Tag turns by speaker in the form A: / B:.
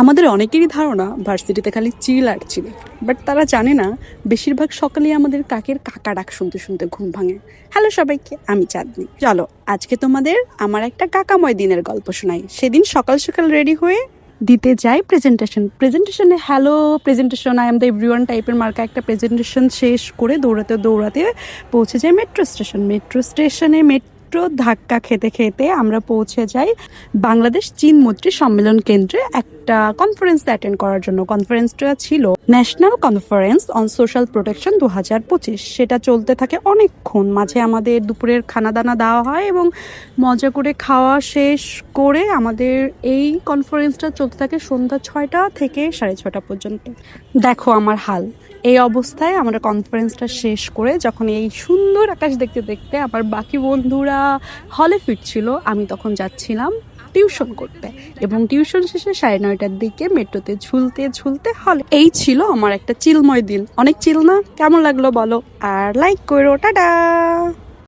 A: আমাদের অনেকেরই ধারণা ভার্সিটিতে খালি চিল আর চিল। বাট তারা জানে না, বেশিরভাগ সকালে আমাদের কাকের কাকা ডাক শুনতে শুনতে ঘুম ভাঙে। হ্যালো সবাইকে, আমি চাঁদনি। চলো, আজকে তোমাদের আমার একটা কাকাময় দিনের গল্প শোনাই। সেদিন সকাল সকাল রেডি হয়ে দিতে যাই presentation প্রেজেন্টেশনে hello presentation I am the everyone টাইপের মার্কা একটা প্রেজেন্টেশন শেষ করে দৌড়াতে দৌড়াতে পৌঁছে যাই মেট্রো স্টেশন মেট্রো স্টেশনে মেট্রো ধাক্কা খেতে খেতে আমরা পৌঁছে যাই বাংলাদেশ চীন মৈত্রী সম্মেলন কেন্দ্রে একটা কনফারেন্স অ্যাটেন্ড করার জন্য। কনফারেন্সটা ছিল national conference on social protection দু হাজার পঁচিশ। সেটা চলতে থাকে অনেকক্ষণ। মাঝে আমাদের দুপুরের খানা দানা দেওয়া হয় এবং মজা করে খাওয়া শেষ করে আমাদের এই কনফারেন্সটা চলতে থাকে সন্ধ্যা ছয়টা থেকে সাড়ে ছটা পর্যন্ত। দেখো আমার হাল। এই অবস্থায় আমরা কনফারেন্সটা শেষ করে যখন এই সুন্দর আকাশ দেখতে দেখতে আমার বাকি বন্ধুরা হলে ফিরছিল, আমি তখন যাচ্ছিলাম। টিউশন করতে। এবং টিউশন শেষে সাড়ে নয়টার দিকে মেট্রোতে ঝুলতে ঝুলতে হলে এই ছিল আমার একটা চিলময় দিন। অনেক চিল না? কেমন লাগল বলো? আর লাইক করো, টাটা!